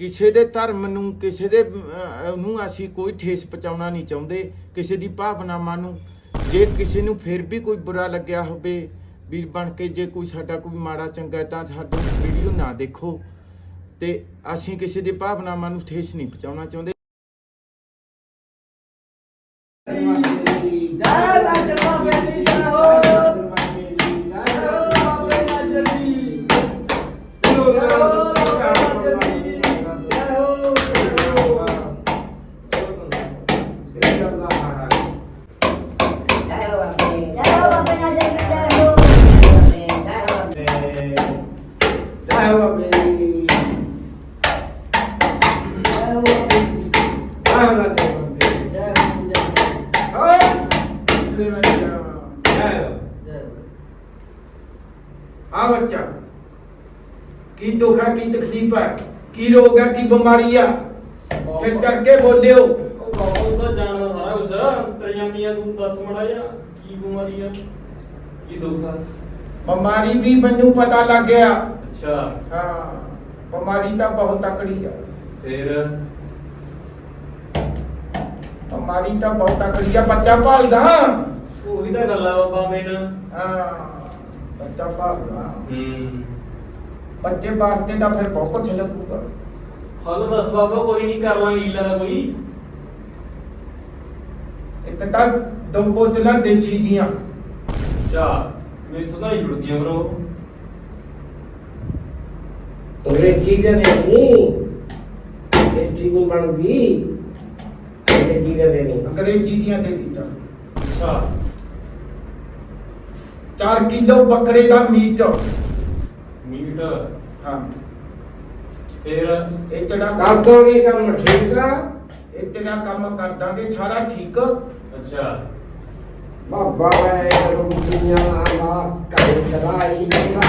ਕਿਸੇ ਦੇ ਧਰਮ ਨੂੰ ਕਿਸੇ ਦੇ ਅਹ, ਨੂੰ ਅਸੀਂ ਕੋਈ ਠੇਸ ਪਹੁੰਚਾਉਣਾ ਨਹੀਂ ਚਾਹੁੰਦੇ ਕਿਸੇ ਦੀ ਭਾਵਨਾਵਾਂ ਨੂੰ। ਜੇ ਕਿਸੇ ਨੂੰ ਫਿਰ ਵੀ ਕੋਈ ਬੁਰਾ ਲੱਗਿਆ ਹੋਵੇ ਵੀਰ ਬਣ ਕੇ ਜੇ ਕੋਈ ਸਾਡਾ ਕੋਈ ਮਾੜਾ ਚੰਗਾ ਹੈ ਤਾਂ ਸਾਡੀ ਵੀਡੀਓ ਨਾ ਦੇਖੋ। ਤੇ ਅਸੀਂ ਕਿਸੇ ਦੀ ਭਾਵਨਾਵਾਂ ਨੂੰ ਠੇਸ ਨਹੀਂ ਪਹੁੰਚਾਉਣਾ ਚਾਹੁੰਦੇ। ਆ ਬੱਚਾ। ਕੀ ਦੁੱਖ ਹੈ ਕੀ ਤਕਲੀਫ ਹੈ ਕੀ ਰੋਗ ਹੈ ਕੀ ਬਿਮਾਰੀ ਆ? ਸਿਰ ਚੜ ਕੇ ਬੋਲਿਓ। ਉਹ ਬਾਬੂ ਤਾਂ ਜਾਣਦਾ ਸਾਰਾ ਕੁਝ ਤਰੀਆਮੀਆਂ ਤੂੰ ਦੱਸ ਮੜਾ ਜਾ ਕੀ ਬਿਮਾਰੀ ਆ ਕੀ ਦੁੱਖ ਆ ਬਿਮਾਰੀ ਵੀ ਮੈਨੂੰ ਪਤਾ ਲੱਗ ਗਿਆ। ਅੱਛਾ। ਹਾਂ ਬਿਮਾਰੀ ਤਾਂ ਬਹੁਤ ਤਕੜੀ ਆ। ਫੇਰ? ਬਿਮਾਰੀ ਤਾਂ ਬਹੁਤ ਤਕੜੀ ਆ ਬੱਚਾ ਭਾਲਦਾ। ਉਹੀ ਤਾਂ ਗੱਲ ਆ ਬਾਬਾ ਮੈਨ। ਹਾਂ ਬੱਚਾ ਭਾਲਦਾ। ਹੂੰ। ਬੱਚੇ ਵਾਸਤੇ ਤਾਂ ਫਿਰ ਬਹੁਤ ਕੁਛ ਲੱਗੂਗਾ। ਹਲੋ ਦੱਸ ਬਾਬਾ ਕੋਈ ਨਹੀਂ ਕਰ ਲਾਂਗੇ ਹੀਲਾ ਦਾ ਕੋਈ। ਇੱਕ ਤਾਂ ਦੋ ਬੋਤਲਾਂ ਦੇਸੀ ਦੀਆਂ। ਅੱਛਾ ਮੈਥੋਂ ਤਾਂ ਨਹੀਂ ਜੁੜਦੀਆਂ ਬਰੋ। ਅੰਗਰੇਜ਼ੀ ਦੇ ਨਹੀਂ ਅੰਗਰੇਜ਼ੀ ਨਹੀਂ ਬਣਦੀ ਅੰਗਰੇਜ਼ੀ ਦੇ ਨਹੀਂ ਅੰਗਰੇਜ਼ੀ ਦੀਆਂ ਦੇ ਦਿੱਤਾ ਅੱਛਾ 4 ਕਿਲੋ ਬੱਕਰੇ ਦਾ ਮੀਟ ਮੀਟ ਹਾਂ ਫੇਰ ਇਹ ਤੇਰਾ ਕਰ ਦੋਗੇ ਕੰਮ ਠੀਕ ਆ ਇਹ ਤੇਰਾ ਕੰਮ ਕਰ ਦਾਂਗੇ ਸਾਰਾ ਠੀਕ ਅੱਛਾ ਬਾਬਾ ਏ ਰੁਪਈਆ ਆਲਾ ਕਾਇ ਚਲਾਈ ਨਾ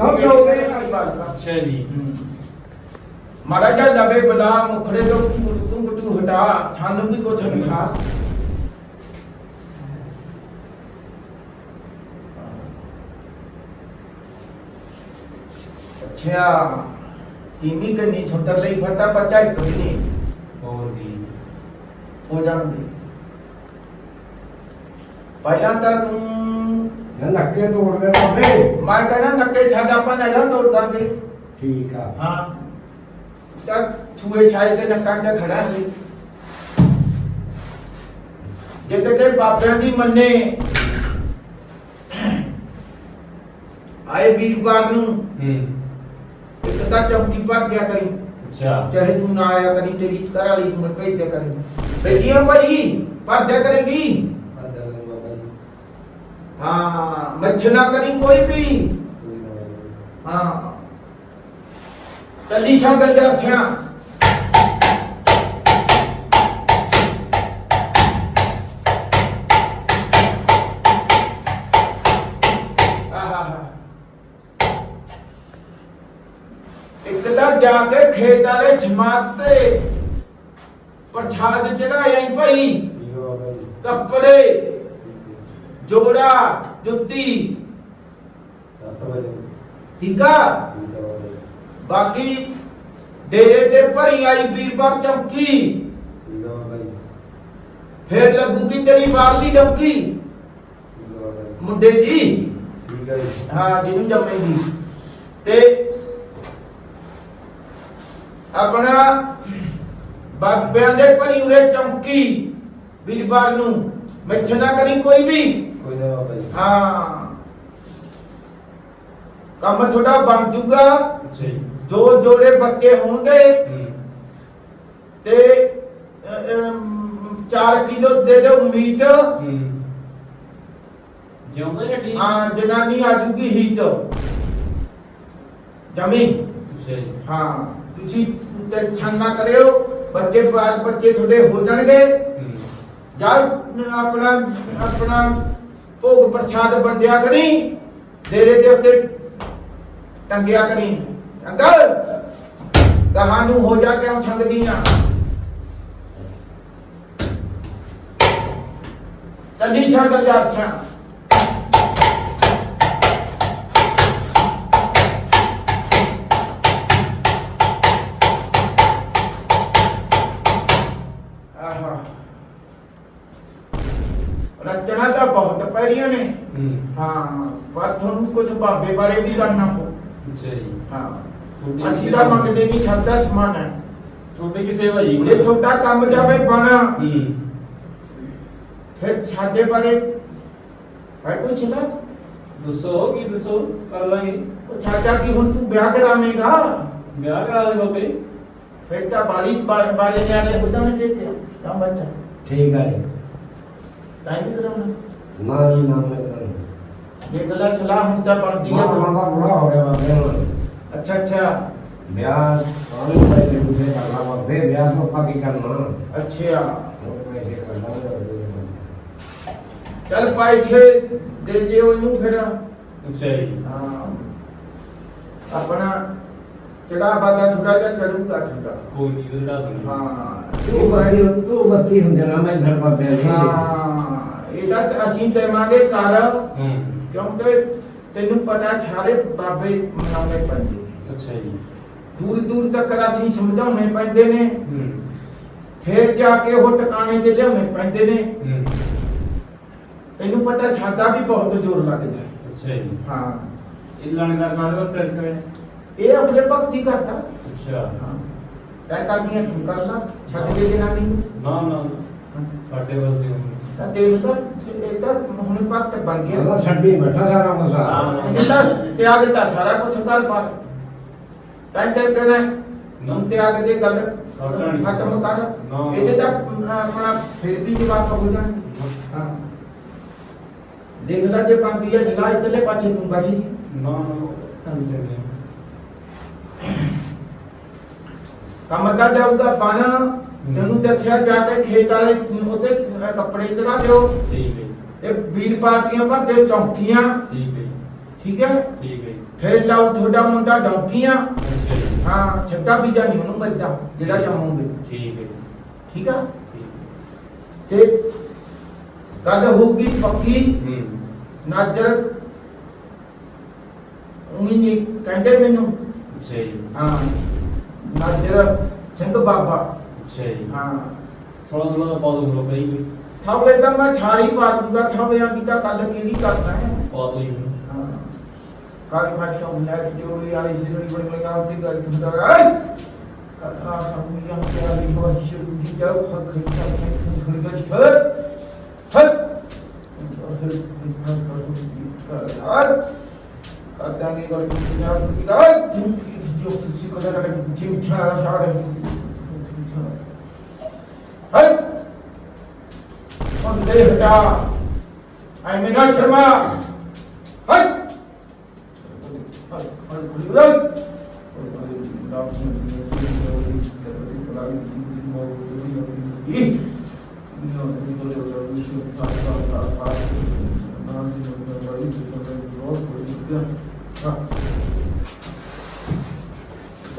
हम तो हो हम्म। मुखड़े तो तुम कुटू हटा छानू भी कुछ खा हम्म। अच्छा तीमी के नहीं छोटर ले फरता बच्चा ही कभी नहीं। और भी। हो जाऊँगी। पहला तो ਨਾ ਨੱਕੇ ਤੋੜ ਦੇ ਬਾਬੇ। ਮੈਂ ਕਹਿੰਦਾ ਨੱਕੇ ਛੱਡ ਆਪਾਂ ਨਹਿਰਾਂ ਤੋੜ ਦਾਂਗੇ ਠੀਕ ਆ। ਹਾਂ। ਤਾਂ ਛੂਏ ਛਾਏ ਤੇ ਨੱਕਾਂ ਤੇ ਖੜਾ ਹੈ। ਜੇ ਕਿਤੇ ਬਾਬਿਆਂ ਦੀ ਮੰਨੇ ਆਏ ਵੀਰਵਾਰ ਨੂੰ ਹੂੰ। ਇੱਕ ਤਾਂ ਚੌਕੀ ਭਰ ਦਿਆ ਕਰੀ। ਅੱਛਾ। ਚਾਹੇ ਤੂੰ ਨਾ ਆਇਆ ਕਰੀ ਤੇਰੀ ਘਰ ਵਾਲੀ ਨੂੰ ਭੇਜ ਦਿਆ ਕਰੀ। ਭੇਜੀਆਂ ਭਾਈ ਭਰ ਦਿਆ ਕਰੇਗੀ। हाँ, हाँ, हाँ। ना करी कोई भी। हाँ। तदीछा गल्यार्थ्या हाँ, जाके खेताले प्रसाद चढ़ाए कपड़े ਵਾਲੇ ਜਮਾਤ ਤੇ ਪ੍ਰਸ਼ਾਦ ਚੜਾਇਆ ਈ ਭਾਈ ਕੱਪੜੇ ਜੋੜਾ, ਜੁੱਤੀ। ਠੀਕ ਆ? ਬਾਕੀ ਡੇਰੇ ਤੇ ਭਰੀ ਆਈ ਵੀਰਵਾਰ ਚੌਕੀ। ਫੇਰ ਲੱਗੂਗੀ ਤੇਰੀ ਬਾਹਰਲੀ ਡੌਕੀ। ਮੁੰਡੇ ਦੀ। ਹਾਂ, ਜਿਹਨੂੰ ਜੰਮੇਗੀ। ਤੇ ਆਪਣਾ ਬਾਬਿਆਂ ਦੇ ਭਰੀ ਉਰੇ ਚੌਕੀ। ਵੀਰਵਾਰ ਨੂੰ ਮਿੱਠ ਨਾ ਕਰੀ ਕੋਈ ਵੀ। कम थोड़ा बन जूगा जो जोड़े बच्चे होंगे ते चार किलो दे दो मीट हाँ जनानी आ जूगी हीट ज़मीन हाँ तुझी बच्चे बच्चे थोड़े हो जाएँगे जब अपना अपना ਭੋਗ ਪ੍ਰਸ਼ਾਦ ਵੰਡਿਆ ਕਰੀ ਡੇਰੇ ਦੇ ਉੱਤੇ ਟੰਗਿਆ ਕਰੀ ਅੰਦਰ ਕਹਾਂ ਨੂੰ ਹੋ ਜਾ ਕਿਉਂ ਛੰਗਦੀਆਂ ਚੱਲੀ ਛਾ ਕਰ ਰਚਨਾ ਤਾਂ ਬਹੁਤ ਪੈੜੀਆਂ ਨੇ ਹੂੰ ਹਾਂ ਪਰ ਤੁਹਾਨੂੰ ਕੁਝ ਬਾਬੇ ਬਾਰੇ ਵੀ ਕਰਨਾ ਪਊ ਅੱਛਾ ਜੀ ਹਾਂ ਤੁਹਾਡੀ ਅਸੀਂ ਤਾਂ ਮੰਗਦੇ ਨਹੀਂ ਸਾਡਾ ਸਮਾਨ ਹੈ ਤੁਹਾਡੀ ਕੀ ਸੇਵਾ ਜੀ ਜੇ ਤੁਹਾਡਾ ਕੰਮ ਜਾਵੇ ਬਣਾ ਹੂੰ ਫਿਰ ਸਾਡੇ ਬਾਰੇ ਹੈ ਕੋਈ ਛਿਲਾ ਦੱਸੋ ਕੀ ਦੱਸੋ ਕਰ ਲਾਂਗੇ ਉਹ ਸਾਡਾ ਕੀ ਹੁਣ ਤੂੰ ਵਿਆਹ ਕਰਾਵੇਂਗਾ ਵਿਆਹ ਕਰਾ ਦੇ ਬਾਬੇ ਫਿਰ ਤਾਂ ਬਾੜੀ ਬਾ- ਬਾੜੇ ਨਿਆਣੇ ਬੁੱਧਣਗੇ ਕਿ ਕੰਮ ਬੱਚਾ ਠੀਕ ਹੈ ਜੀ ਟਾਈਮ ਕਰਾਉਣਾ हमारी नाम लेकर बेगला चला हूँ तब पर दिया। मामा बुरा हो गया मैं अच्छा अच्छा। ब्याज पानी पर ले मुझे करना और वे ब्याज को पाकी करना अच्छा। चल पाई छे दे जे वनु फेरा। सही हाँ। अपना चढ़ा बाता थोड़ा क्या चढ़ूँगा थोड़ा। कोई नहीं हाँ। तू भाई तू बत्ती हम जरा मैं घर पर बैठ हाँ। ਇਹ ਤੂੰ ਨਾ ਹਾਂ ਅਸੀਂ ਦੇਵਾਂਗੇ ਕਰ ਹੂੰ। ਕਿਉਂਕਿ ਤੈਨੂੰ ਪਤਾ ਸਾਰੇ ਬਾਬੇ ਮਨਾਉਣੇ ਪੈਂਦੇ ਨੇ। ਅੱਛਾ ਜੀ। ਦੂਰ ਦੂਰ ਤੱਕ ਅਸੀਂ ਸਮਝਾਉਣੇ ਪੈਂਦੇ ਨੇ। ਹੂੰ। ਫਿਰ ਜਾ ਕੇ ਉਹ ਟਿਕਾਣੇ ਤੇ ਲਿਆਉਣੇ ਪੈਂਦੇ ਨੇ। ਹੂੰ। ਤੈਨੂੰ ਪਤਾ ਸਾਡਾ ਵੀ ਬਹੁਤ ਜ਼ੋਰ ਲੱਗਦਾ। ਹੈ। ਅੱਛਾ ਜੀ। ਹਾਂ। ਇਹ ਲਾਣੇਦਾਰ ਨਾਲ ਵਾਸਤੇ ਰੱਖਿਆ ਹੋਇਆ ਇਹ ਆਪਣੇ ਭਗਤੀ ਕਰਦਾ। ਅੱਛਾ। ਹਾਂ। ਤੈ ਕਰਨੀ ਹੈ ਤੂੰ ਕਰ ਲਾ। ਛੱਡ ਦੇ ਜਨਾਨੀ ਨੂੰ। ਨਾ ਨਾ। ਸਾਡੇ ਵਾਸਤੇ ਹੁਣ ਤਾਂ ਦੇਖ ਲਾ ਇਹ ਤਾਂ ਹੁਣ ਭਗਤ ਬਣ ਉਹਦਾ ਗਿਆ ਛੱਡੀ ਬੈਠਾ ਸਾਰਾ ਮਸਾ ਹਾਂ। ਇਹਦਾ ਤਿਆਗ ਦਿੱਤਾ ਸਾਰਾ ਕੁਝ ਕਰ ਪਰ ਤਾਂ ਤੇ ਕਹਿਣਾ ਹੁਣ ਤਿਆਗ ਦੇ ਗੱਲ ਸਾਸਣ। ਖਤਮ ਕਰ। ਨਾ। ਇਹਦੇ ਤਾਂ ਆਪਣਾ ਫਿਰ ਵੀ ਜਵਾਬ ਹੋ ਜਾਣ। ਹਾਂ। ਦੇਖ ਲੈ ਜੇ ਬੰਦੀ ਹੈ ਜਲਾ ਇਤਲੇ ਪਾਛੇ ਤੂੰ ਬੈਠੀ। ਨਾ ਨਾ। ਚੰਗੇ ਕੰਮ ਤਾਂ ਜਾਊਗਾ ਬਣ ਤੈਨੂੰ ਦੱਸਿਆ ਜਾ ਕੇ ਖੇਤ ਵਾਲੇ ਉਹਦੇ ਕੱਪੜੇ ਚੜਾ ਦਿਓ। ਠੀਕ ਹੈ। ਤੇ ਵੀਰ ਪਾਰਟੀਆਂ ਭਰ ਦਿਓ ਚੌਂਕੀਆਂ। ਠੀਕ ਹੈ। ਠੀਕ ਹੈ? ਠੀਕ ਹੈ। ਫਿਰ ਲਾਓ ਤੁਹਾਡਾ ਮੁੰਡਾ ਡੌਂਕੀਆਂ। ਹਾਂ ਛੱਡਾ ਬੀਜਾ ਨਹੀਂ ਉਹਨੂੰ ਮਿਲਦਾ ਜਿਹੜਾ ਜੰਮੋਗੇ। ਠੀਕ ਹੈ। ਠੀਕ ਆ? ਤੇ ਗੱਲ ਹੋਊਗੀ ਪੱਕੀ। ਹੂੰ। ਨਾਜਰ ਉਮੀ ਨਹੀਂ ਕਹਿੰਦੇ ਮੈਨੂੰ। ਜੀ। ਹਾਂ। ਨਾਜਰ ਸਿੰਘ ਬਾਬਾ। ਅੱਛਾ ਜੀ ਹਾਂ ਥੋੜਾ ਥੋੜਾ ਪਾ ਦੋ ਬਾਬਾ ਜੀ ਥਾਵਲੇ ਤਾਂ ਮੈਂ ਛਾਰੀ ਪਾ ਦੂੰਗਾ ਥਾਵਲਿਆਂ ਦੀ ਤਾਂ ਗੱਲ ਕਿਹੜੀ ਕਰਦਾ ਹੈ ਪਾ ਦੋ ਜੀ ਹਾਂ ਕਾਲੀ ਖਾਸ਼ਾ ਬੁਲਾਇ ਜੋੜੀ ਵਾਲੀ ਜਿਹੜੀ ਬੜੀ ਬੜੀ ਆਪ ਦੀ ਗੱਲ ਹੁੰਦਾ ਹੈ ਕਰਨਾ ਸਮਝਿਆ ਕਿ ਆ ਵੀ ਬਹੁਤ ਸ਼ੁਰੂ ਦੀ ਜਾਓ ਖੜ ਖੜ ਖੜ ਖੜ ਖੜ ਖੜ ਹਟ ਕਦਾਂਗੇ ਗੱਲ ਪੰਜਾਬ ਦੀ ਗੱਲ ਜੋ ਕਿਸੇ ਕੋਲ ਦਾ gym 哎，放雷回家，哎，没拿钱吗？哎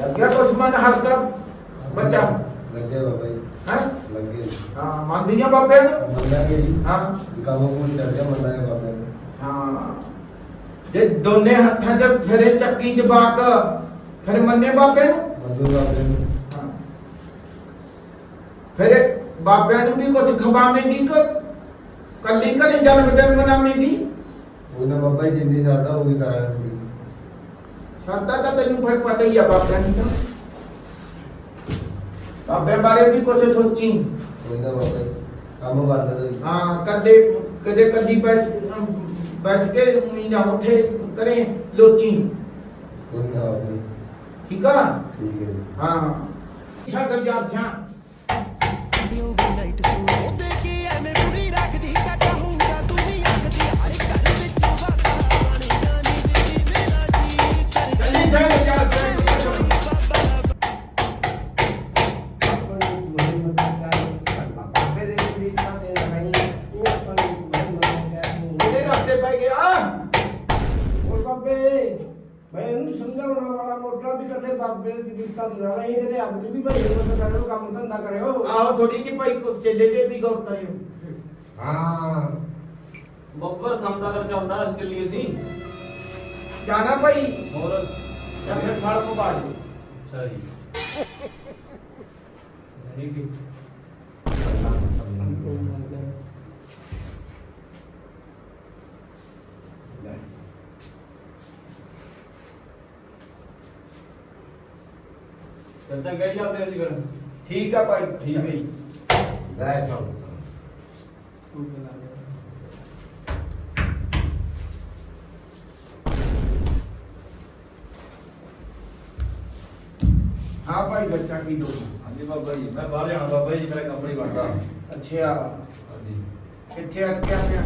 ，Bagi apa semua harga pecah? ਮਨ ਹਲਕਾ ਬੱਚਾ ਲੱਗੇ ਬਾਬਾ ਜੀ ਹੈ ਲੱਗੇ ਹਾਂ ਮੰਨਦੀ ਆ ਬਾਬੇ ਨੂੰ ਮੰਨਾਂਗੇ ਜੀ ਹਾਂ ਕੰਮ ਕੋਈ ਚੱਲ ਗਿਆ ਮੰਨਾ ਹੈ ਬਾਬਾ ਜੀ ਹਾਂ ਜੇ ਦੋਨੇ ਹੱਥਾਂ 'ਚ ਫਿਰੇ ਚੱਕੀ ਜਵਾਕ ਫਿਰ ਮੰਨੇ ਬਾਬੇ ਨੂੰ ਮੰਦੂ ਬਾਬੇ ਨੂੰ ਹਾਂ ਫਿਰ ਬਾਬਿਆਂ ਨੂੰ ਵੀ ਕੁਝ ਖਵਾਵੇਂਗੀ ਕਿ ਕੱਲੀ ਘਰੇ ਜਨਮ ਦਿਨ ਮਨਾਵੇਂਗੀ ਉਹਨਾਂ ਬਾਬਾ ਜੀ ਜਿੰਨੀ ਸਰਦਾ ਉਹ ਵੀ ਕਰਾਂਗੇ ਪੂਰੀ ਸਰਦਾ ਤਾਂ ਤੈਨੂੰ ਫਿਰ ਪਤਾ ਹੀ ਆ ਬਾਬਿਆਂ ਦੀ ਤਾਂ ਬਾਬਿਆਂ ਬਾਰੇ ਵੀ ਕੁਝ ਸੋਚੀ ਕੋਈ ਨਾ ਬਾਬਾ ਜੀ ਕੰਮ ਬੰਦ ਦੋ ਹਾਂ ਕਦੇ ਕਦੇ ਕੱਲੀ ਬੈਠ ਬੈਠ ਕੇ ਉਮੀ ਨਾ ਉੱਥੇ ਕਰੇ ਲੋਚੀ ਕੋਈ ਨਾ ਬਾਬਾ ਜੀ ਠੀਕ ਆ ਠੀਕ ਹੈ ਜੀ ਹਾਂ ਸ਼ਾਗਰ ਜਾਰ ਸਿਆ ਮੈਂ ਇਹਨੂੰ ਸਮਝਾਉਣਾ ਵਾਲਾ ਮੋਟਾ ਵੀ ਕੱਲੇ ਬਾਬੇ ਦੀ ਦਿੱਤਾ ਦਿਲਾ ਨਹੀਂ ਕਿਤੇ ਆਪਦੀ ਵੀ ਭਾਈ ਨੂੰ ਕਰੋ ਕੰਮ ਧੰਦਾ ਕਰਿਓ। ਆਹੋ ਥੋੜੀ ਜਿਹੀ ਭਾਈ ਕੋ ਚੇਲੇ ਤੇ ਵੀ ਗੌਰ ਕਰਿਓ। ਹਾਂ। ਬੱਬਰ ਸਮਦਾਗਰ ਚੱਲਦਾ ਅੱਜ ਚੱਲੀਏ ਸੀ। ਜਾਣਾ ਭਾਈ। ਹੋਰ? ਜਾਂ ਫਿਰ ਫਲ ਪਵਾ ਦਿਓ ਅੱਛਾ ਜੀ। ਠੀਕ ਹੈ ਚੱਲ ਚੰਗਾ ਹੀ ਜਾਂਦੇ ਅਸੀਂ ਫਿਰ ਠੀਕ ਆ ਭਾਈ ਠੀਕ ਹੈ ਜੀ ਲੈ ਚਲ ਹਾਂ ਭਾਈ ਬੱਚਾ ਕੀ ਦੋ ਹਾਂਜੀ ਬਾਬਾ ਜੀ ਮੈਂ ਬਾਹਰ ਜਾਣਾ ਬਾਬਾ ਜੀ ਮੇਰਾ ਕੰਮ ਨਹੀਂ ਬਣਦਾ ਅੱਛਾ ਹਾਂਜੀ ਕਿੱਥੇ ਅਟਕਿਆ ਪਿਆ